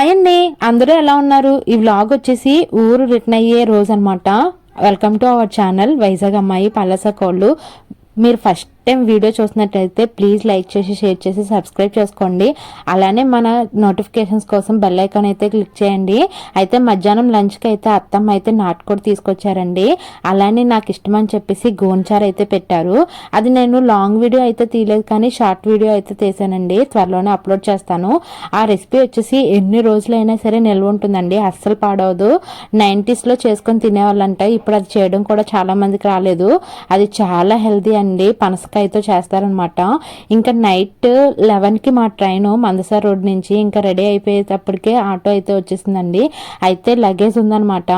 Hi అండి అందరూ ఎలా ఉన్నారు? ఈ వ్లాగ్ వచ్చేసి ఊరు రిటర్న్ అయ్యే రోజు అనమాట welcome to our channel Vizag అమ్మాయి పల్లస కోళ్ళు మీరు ఫస్ట్ టైం వీడియో చూసినట్టయితే ప్లీజ్ లైక్ చేసి షేర్ చేసి సబ్స్క్రైబ్ చేసుకోండి. అలానే మన నోటిఫికేషన్స్ కోసం బెల్ ఐకాన్ అయితే క్లిక్ చేయండి. అయితే మధ్యాహ్నం లంచ్కి అయితే అత్తమ్మ అయితే నాటుకోడి తీసుకొచ్చారండి. అలానే నాకు ఇష్టం అని చెప్పేసి గోంచార్ అయితే పెట్టారు. అది నేను లాంగ్ వీడియో అయితే తీయలేదు కానీ షార్ట్ వీడియో అయితే తీసానండి. త్వరలోనే అప్లోడ్ చేస్తాను. ఆ రెసిపీ వచ్చేసి ఎన్ని రోజులైనా సరే నిల్వ ఉంటుందండి. అస్సలు పాడవదు. నైంటీస్లో చేసుకొని తినేవాళ్ళంట. ఇప్పుడు అది చేయడం కూడా చాలా మందికి రాలేదు. అది చాలా హెల్దీ అండి. పనసకాయ పనసకాయతో చేస్తారనమాట ఇంకా నైట్ లెవెన్కి మా ట్రైన్ మందసార్ రోడ్ నుంచి ఇంకా రెడీ అయిపోయేటప్పటికే ఆటో అయితే వచ్చేసిందండి. అయితే లగేజ్ ఉందనమాట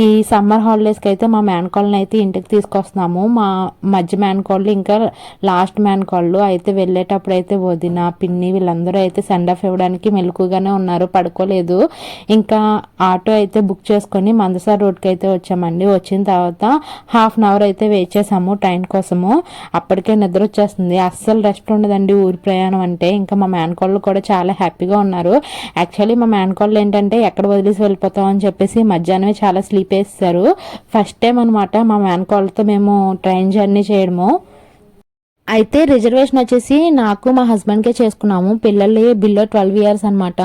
ఈ సమ్మర్ హాలిడేస్కి అయితే మా మేనకోళ్ళని అయితే ఇంటికి తీసుకొస్తున్నాము. మా మధ్య మేనకోళ్ళు ఇంకా లాస్ట్ మేనకోళ్ళు అయితే వెళ్ళేటప్పుడు అయితే వదిన పిన్ని వీళ్ళందరూ అయితే సెండ్ ఆఫ్ ఇవ్వడానికి మెలకుగానే ఉన్నారు. పడుకోలేదు. ఇంకా ఆటో అయితే బుక్ చేసుకొని మందసార్ రోడ్కి అయితే వచ్చామండి. వచ్చిన తర్వాత హాఫ్ అన్ అవర్ అయితే వెయిట్ చేసాము ట్రైన్ కోసము. అప్పటికే నిద్ర వచ్చేస్తుంది అస్సలు రెస్ట్ ఉండదండి ఊరి ప్రయాణం అంటే. ఇంకా మా మేనకోళ్ళు కూడా చాలా హ్యాపీగా ఉన్నారు. యాక్చువల్లీ మా మేనకోళ్ళు ఏంటంటే ఎక్కడ వదిలేసి వెళ్ళిపోతాం అని చెప్పేసి మధ్యాహ్నమే చాలా స్లీప్ వేస్తారు. ఫస్ట్ టైం అనమాట మా మేనకోళ్ళతో మేము ట్రైన్ జర్నీ చేయడము. అయితే రిజర్వేషన్ వచ్చేసి నాకు మా హస్బెండ్కే చేసుకున్నాము. పిల్లలు బిల్లో ట్వెల్వ్ ఇయర్స్ అనమాట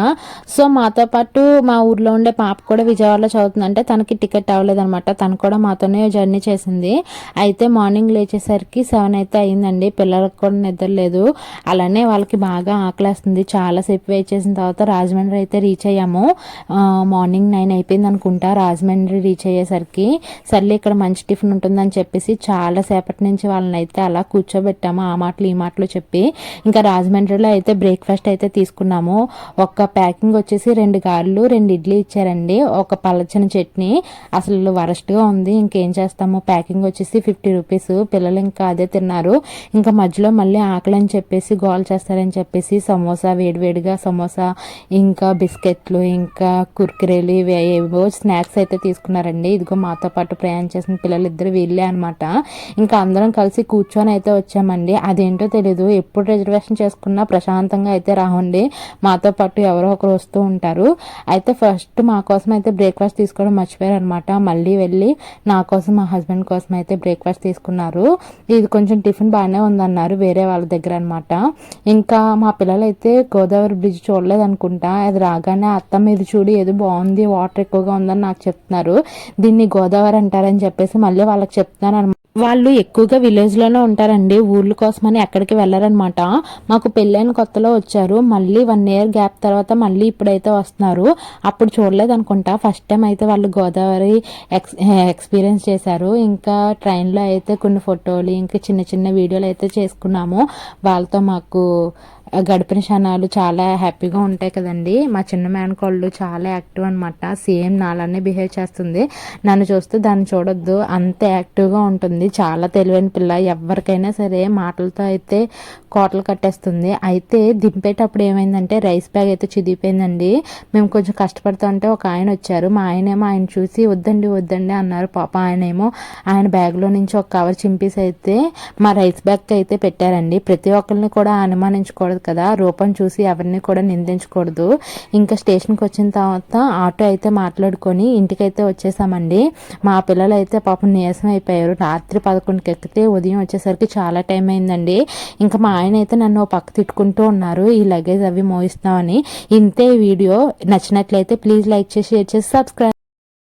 సో మాతో పాటు మా ఊర్లో ఉండే పాప కూడా విజయవాడలో చదువుతుందంటే తనకి టికెట్ అవ్వలేదనమాట తను కూడా మాతోనే జర్నీ చేసింది. అయితే మార్నింగ్ లేచేసరికి సెవెన్ అయితే అయిందండి. పిల్లలకు కూడా నిద్ర లేదు. అలానే వాళ్ళకి బాగా ఆకలేస్తుంది. చాలాసేపు వెయిట్ చేసిన తర్వాత రాజమండ్రి అయితే రీచ్ అయ్యాము. మార్నింగ్ నైన్ అయిపోయింది అనుకుంటా రాజమండ్రి రీచ్ అయ్యేసరికి. సర్లే ఇక్కడ మంచి టిఫిన్ ఉంటుందని చెప్పేసి చాలా సేపటి నుంచి వాళ్ళని అయితే అలా కూర్చోబెట్టాము. ఆ మాటలు ఈ మాటలు చెప్పి ఇంకా రాజమండ్రిలో అయితే బ్రేక్ఫాస్ట్ అయితే తీసుకున్నాము. ఒక ప్యాకింగ్ వచ్చేసి రెండు గారెలు రెండు ఇడ్లీ ఇచ్చారండి. ఒక పలచన చట్నీ. అసలు వరస్ట్గా ఉంది. ఇంకేం చేస్తాము? ప్యాకింగ్ వచ్చేసి ఫిఫ్టీ రూపీస్ పిల్లలు ఇంకా అదే తిన్నారు. ఇంకా మధ్యలో మళ్ళీ ఆకలి అని చెప్పేసి గోల్ చేస్తారని చెప్పేసి సమోసా వేడివేడిగా సమోసా ఇంకా బిస్కెట్లు ఇంకా కుర్కురేలు ఇవి ఏవో స్నాక్స్ అయితే తీసుకున్నారండి. ఇదిగో మాతో పాటు ప్రయాణం చేసిన పిల్లలు ఇద్దరు వీళ్ళే అనమాట ఇంకా అందరం కలిసి కూర్చొని అయితే వచ్చామండి. అదేంటో తెలీదు. ఎప్పుడు రిజర్వేషన్ చేసుకున్నా ప్రశాంతంగా అయితే రావండి. మాతో పాటు ఎవరో ఒకరు వస్తూ ఉంటారు. అయితే ఫస్ట్ మా కోసం అయితే బ్రేక్ఫాస్ట్ తీసుకోవడం మర్చిపోయారు అనమాట మళ్ళీ వెళ్ళి నా కోసం మా హస్బెండ్ కోసం అయితే బ్రేక్ఫాస్ట్ తీసుకున్నారు. ఇది కొంచెం టిఫిన్ బాగానే ఉందన్నారు వేరే వాళ్ళ దగ్గర అనమాట ఇంకా మా పిల్లలు అయితే గోదావరి బ్రిడ్జ్ చూడలేదు అనుకుంటా అది రాగానే అత్తమ్మ ఇది చూడు ఏదో బాగుంది వాటర్ ఎక్కువగా ఉందని నాకు చెప్తున్నారు. దీన్ని గోదావరి అంటారని చెప్పేసి మళ్ళీ వాళ్ళకి చెప్తున్నాను అనమాట వాళ్ళు ఎక్కువగా విలేజ్లోనే ఉంటారండి. ఊర్ల కోసమని ఎక్కడికి వెళ్ళరనమాట. మాకు పెళ్ళైన కొత్తలో వచ్చారు. మళ్ళీ వన్ ఇయర్ గ్యాప్ తర్వాత మళ్ళీ ఇప్పుడైతే వస్తున్నారు. అప్పుడు చూడలేదు అనుకుంటా ఫస్ట్ టైం అయితే వాళ్ళు గోదావరి ఎక్స్ ఎక్స్పీరియన్స్ చేశారు. ఇంకా ట్రైన్లో అయితే కొన్ని ఫోటోలు ఇంకా చిన్న చిన్న వీడియోలు అయితే చేసుకున్నాము. వాళ్ళతో మాకు గడిపిన క్షణాలు చాలా హ్యాపీగా ఉంటాయి కదండి. మా చిన్న మేనకోళ్ళు చాలా యాక్టివ్ అనమాట సేమ్ నాలానే బిహేవ్ చేస్తుంది. నన్ను చూస్తే దాన్ని చూడొద్దు. అంత యాక్టివ్గా ఉంటుంది. చాలా తెలివైన పిల్ల. ఎవరికైనా సరే మాటలతో అయితే కోటలు కట్టేస్తుంది. అయితే దింపేటప్పుడు ఏమైందంటే రైస్ బ్యాగ్ అయితే చిదిగిపోయిందండి మేము కొంచెం కష్టపడుతుంటే ఒక ఆయన వచ్చారు. మా ఆయనేమో ఆయన చూసి వద్దండి వద్దండి అన్నారు. పాప ఆయనేమో ఆయన బ్యాగ్లో నుంచి ఒక కవర్ చింపేసి అయితే మా రైస్ బ్యాగ్కి అయితే పెట్టారండి. ప్రతి ఒక్కరిని కూడా అనుమానించకూడదు కదా. రూపం చూసి ఎవరిని కూడా నిందించకూడదు. ఇంకా స్టేషన్కి వచ్చిన తర్వాత ఆటో అయితే మాట్లాడుకొని ఇంటికైతే వచ్చేసామండి. మా పిల్లలు అయితే పాపం నీరసం అయిపోయారు. రాత్రి పదకొండుకి ఎక్కితే ఉదయం వచ్చేసరికి చాలా టైం అయిందండి. ఇంకా మా ఆయన అయితే నన్ను ఓ పక్క తిట్టుకుంటూ ఉన్నారు. ఈ లగేజ్ అవి మోయిస్తామని. ఇంతే వీడియో. నచ్చినట్లయితే ప్లీజ్ లైక్ చేసి షేర్ చేసి సబ్స్క్రైబ్